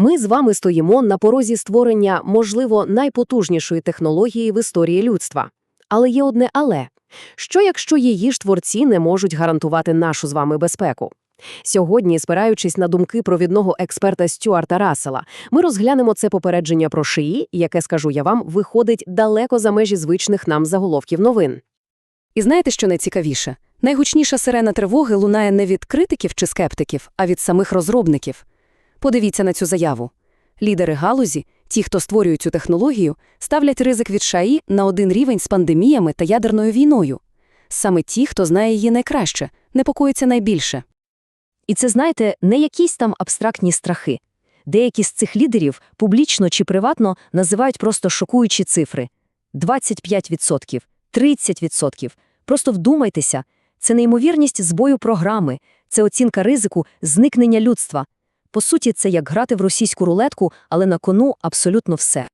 Ми з вами стоїмо на порозі створення, можливо, найпотужнішої технології в історії людства. Але є одне але. Що якщо її ж творці не можуть гарантувати нашу з вами безпеку? Сьогодні, спираючись на думки провідного експерта Стюарта Рассела, ми розглянемо це попередження про шиї, яке, скажу я вам, виходить далеко за межі звичних нам заголовків новин. І знаєте, що найцікавіше? Найгучніша сирена тривоги лунає не від критиків чи скептиків, а від самих розробників. Подивіться на цю заяву. Лідери галузі, ті, хто створює цю технологію, ставлять ризик від ШАІ на один рівень з пандеміями та ядерною війною. Саме ті, хто знає її найкраще, непокоїться найбільше. І це, знаєте, не якісь там абстрактні страхи. Деякі з цих лідерів публічно чи приватно називають просто шокуючі цифри. 25%, 30%. Просто вдумайтеся. Це неймовірність збою програми, це оцінка ризику зникнення людства. По суті, це як грати в російську рулетку, але на кону абсолютно все.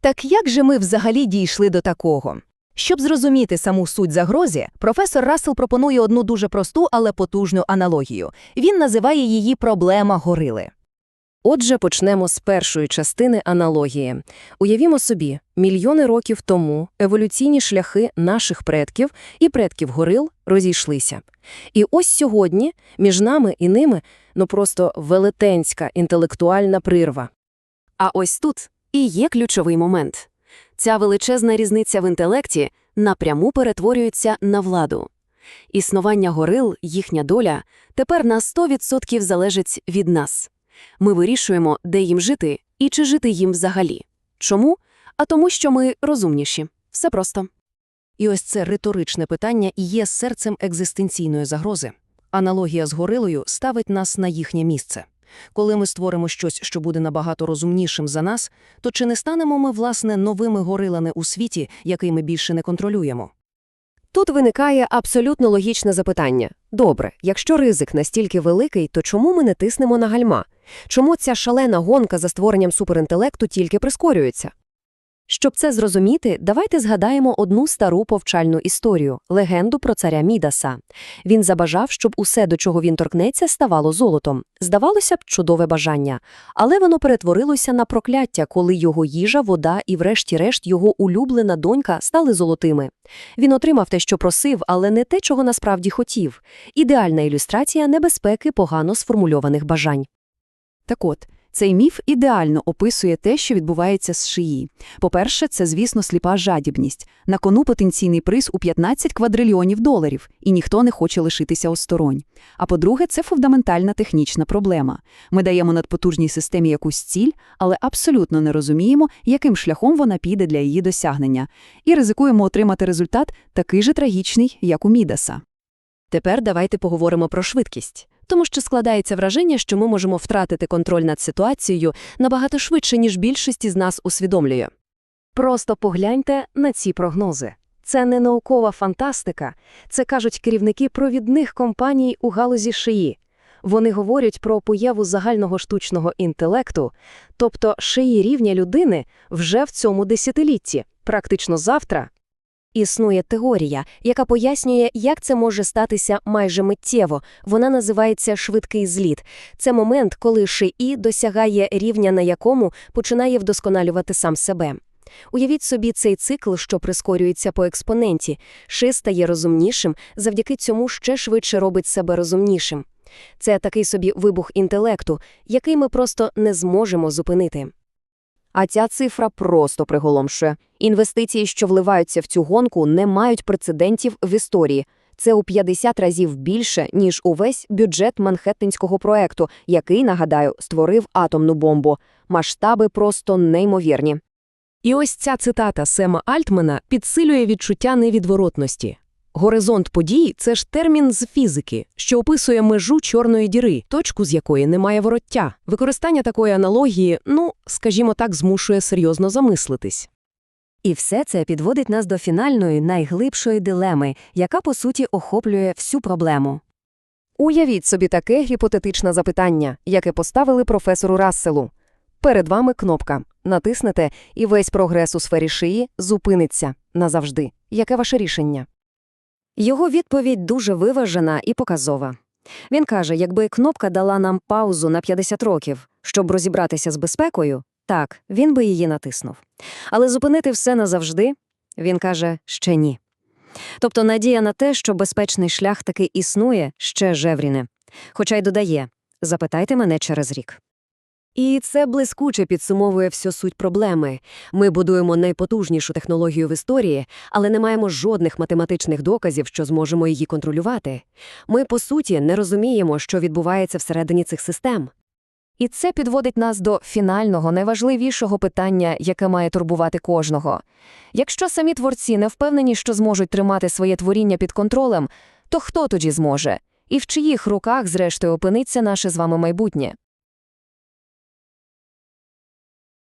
Так як же ми взагалі дійшли до такого? Щоб зрозуміти саму суть загрози, професор Рассел пропонує одну дуже просту, але потужну аналогію. Він називає її проблема горили. Отже, почнемо з першої частини аналогії. Уявімо собі, мільйони років тому еволюційні шляхи наших предків і предків горил розійшлися. І ось сьогодні між нами і ними ну просто велетенська інтелектуальна прирва. А ось тут і є ключовий момент. Ця величезна різниця в інтелекті напряму перетворюється на владу. Існування горил, їхня доля, тепер на 100% залежить від нас. Ми вирішуємо, де їм жити і чи жити їм взагалі. Чому? А тому, що ми розумніші. Все просто. І ось це риторичне питання і є серцем екзистенційної загрози. Аналогія з горилою ставить нас на їхнє місце. Коли ми створимо щось, що буде набагато розумнішим за нас, то чи не станемо ми, власне, новими горилами у світі, який ми більше не контролюємо? Тут виникає абсолютно логічне запитання. Добре, якщо ризик настільки великий, то чому ми не тиснемо на гальма? Чому ця шалена гонка за створенням суперінтелекту тільки прискорюється? Щоб це зрозуміти, давайте згадаємо одну стару повчальну історію – легенду про царя Мідаса. Він забажав, щоб усе, до чого він торкнеться, ставало золотом. Здавалося б, чудове бажання. Але воно перетворилося на прокляття, коли його їжа, вода і врешті-решт його улюблена донька стали золотими. Він отримав те, що просив, але не те, чого насправді хотів. Ідеальна ілюстрація небезпеки погано сформульованих бажань. Так от, цей міф ідеально описує те, що відбувається з шиї. По-перше, це, звісно, сліпа жадібність. На кону потенційний приз у 15 квадрильйонів доларів, і ніхто не хоче лишитися осторонь. А по-друге, це фундаментальна технічна проблема. Ми даємо надпотужній системі якусь ціль, але абсолютно не розуміємо, яким шляхом вона піде для її досягнення, і ризикуємо отримати результат такий же трагічний, як у Мідаса. Тепер давайте поговоримо про швидкість. Тому що складається враження, що ми можемо втратити контроль над ситуацією набагато швидше, ніж більшість із нас усвідомлює. Просто погляньте на ці прогнози. Це не наукова фантастика, це кажуть керівники провідних компаній у галузі шиї. Вони говорять про появу загального штучного інтелекту, тобто шиї рівня людини вже в цьому десятилітті, практично завтра. Існує теорія, яка пояснює, як це може статися майже миттєво. Вона називається швидкий зліт. Це момент, коли ШИІ досягає рівня, на якому починає вдосконалювати сам себе. Уявіть собі цей цикл, що прискорюється по експоненті. Ши стає розумнішим, завдяки цьому ще швидше робить себе розумнішим. Це такий собі вибух інтелекту, який ми просто не зможемо зупинити. А ця цифра просто приголомшує. Інвестиції, що вливаються в цю гонку, не мають прецедентів в історії. Це у 50 разів більше, ніж увесь бюджет Манхеттенського проекту, який, нагадаю, створив атомну бомбу. Масштаби просто неймовірні. І ось ця цитата Сема Альтмана підсилює відчуття невідворотності. Горизонт подій – це ж термін з фізики, що описує межу чорної діри, точку з якої немає вороття. Використання такої аналогії, ну, скажімо так, змушує серйозно замислитись. І все це підводить нас до фінальної, найглибшої дилеми, яка, по суті, охоплює всю проблему. Уявіть собі таке гіпотетичне запитання, яке поставили професору Расселу. Перед вами кнопка. Натиснете, і весь прогрес у сфері шиї зупиниться назавжди. Яке ваше рішення? Його відповідь дуже виважена і показова. Він каже, якби кнопка дала нам паузу на 50 років, Щоб розібратися з безпекою, так, він би її натиснув. Але зупинити все назавжди, він каже, ще ні. Тобто надія на те, що безпечний шлях таки існує, ще жевріне. Хоча й додає «запитайте мене через рік». І це блискуче підсумовує всю суть проблеми. Ми будуємо найпотужнішу технологію в історії, але не маємо жодних математичних доказів, що зможемо її контролювати. Ми, по суті, не розуміємо, що відбувається всередині цих систем. І це підводить нас до фінального, найважливішого питання, яке має турбувати кожного. Якщо самі творці не впевнені, що зможуть тримати своє творіння під контролем, то хто тоді зможе? І в чиїх руках, зрештою, опиниться наше з вами майбутнє?